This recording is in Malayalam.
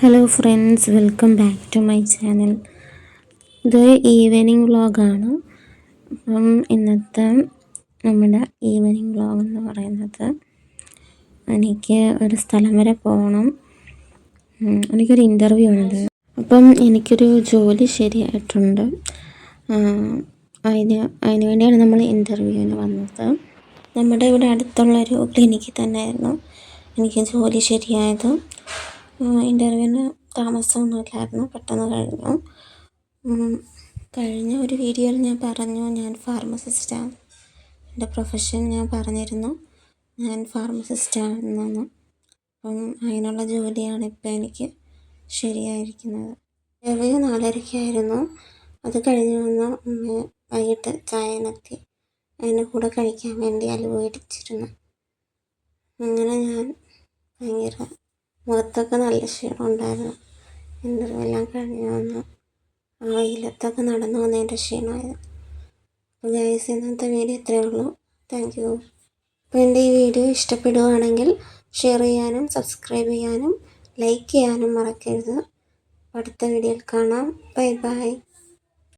Hello friends welcome back to my channel ഇത് ഈവനിങ് വ്ളോഗാണ് അപ്പം ഇന്നത്തെ നമ്മുടെ ഈവനിങ് വ്ളോഗ് എന്ന് പറയുന്നത് എനിക്ക് ഒരു സ്ഥലം വരെ പോകണം എനിക്കൊരു ഇന്റർവ്യൂ ഉണ്ട്. അപ്പം എനിക്കൊരു ജോലി ശരിയായിട്ടുണ്ട്. അതിന് അതിന് വേണ്ടിയാണ് നമ്മൾ ഇന്റർവ്യൂവിന് വന്നത്. നമ്മുടെ ഇവിടെ അടുത്തുള്ളൊരു ക്ലിനിക്കിൽ തന്നെയായിരുന്നു. എനിക്ക് ജോലി ശരിയായത്. ഇന്റർവ്യൂവിന് താമസമൊന്നുമില്ലായിരുന്നു പെട്ടെന്ന് കഴിഞ്ഞു. കഴിഞ്ഞ ഒരു വീഡിയോയിൽ ഞാൻ പറഞ്ഞു ഞാൻ ഫാർമസിസ്റ്റാണ് എന്റെ പ്രൊഫഷൻ ഞാൻ പറഞ്ഞിരുന്നു ഞാൻ ഫാർമസിസ്റ്റാണെന്ന് അപ്പം അതിനുള്ള ജോലിയാണ് ഇപ്പം എനിക്ക് ശരിയായിരിക്കുന്നത്. ഇന്റർവ്യൂ നാലരയ്ക്കായിരുന്നു. അത് കഴിഞ്ഞ് വന്ന് വൈകിട്ട് വൈകിട്ട് നക്കി അതിന്റെ കൂടെ കഴിക്കാൻ വേണ്ടി അലുവ ഇടിച്ചിരുന്നു. അങ്ങനെ ഞാൻ ഭയങ്കര മുഖത്തൊക്കെ നല്ല ക്ഷീണം ഉണ്ടായിരുന്നു. ഇന്റർവ്യൂ എല്ലാം കഴിഞ്ഞ് വന്ന് ആ വെയിലത്തൊക്കെ നടന്നു വന്നതിന്റെ ക്ഷീണമായത് അപ്പോൾ ഗൈസ് ഇന്നത്തെ വീഡിയോ ഇത്രയേ ഉള്ളൂ. താങ്ക് യു അപ്പോൾ എന്റെ ഈ വീഡിയോ ഇഷ്ടപ്പെടുകയാണെങ്കിൽ ഷെയർ ചെയ്യാനും സബ്സ്ക്രൈബ് ചെയ്യാനും ലൈക്ക് ചെയ്യാനും മറക്കരുത്. അടുത്ത വീഡിയോയിൽ കാണാം. Bye bye